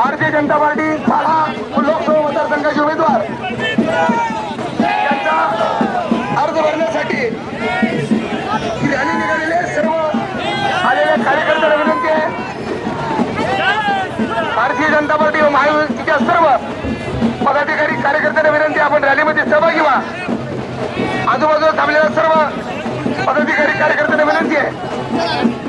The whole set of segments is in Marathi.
भारतीय जनता पार्टी साडा लोकसभा मतदारसंघाचे उमेदवार. यांचा अर्ज भरण्यासाठी रॅली निघालेले सर्व आलेले कार्यकर्त्यांना विनंती आहे. भारतीय जनता पार्टी व महायुतीच्या सर्व पदाधिकारी कार्यकर्त्यांना विनंती आपण रॅलीमध्ये सहभागी व्हा. आजूबाजूला थांबलेल्या सर्व पदाधिकारी कार्यकर्त्यांना विनंती आहे.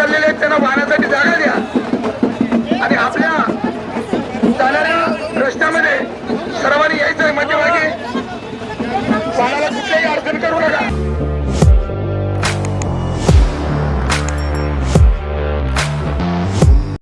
चाललेले आहेत त्यांना वाहनासाठी जागा द्या. आणि आपल्या चालणाऱ्या रस्त्यामध्ये सर्वांनी यायचं मध्यभागी. वाहनाला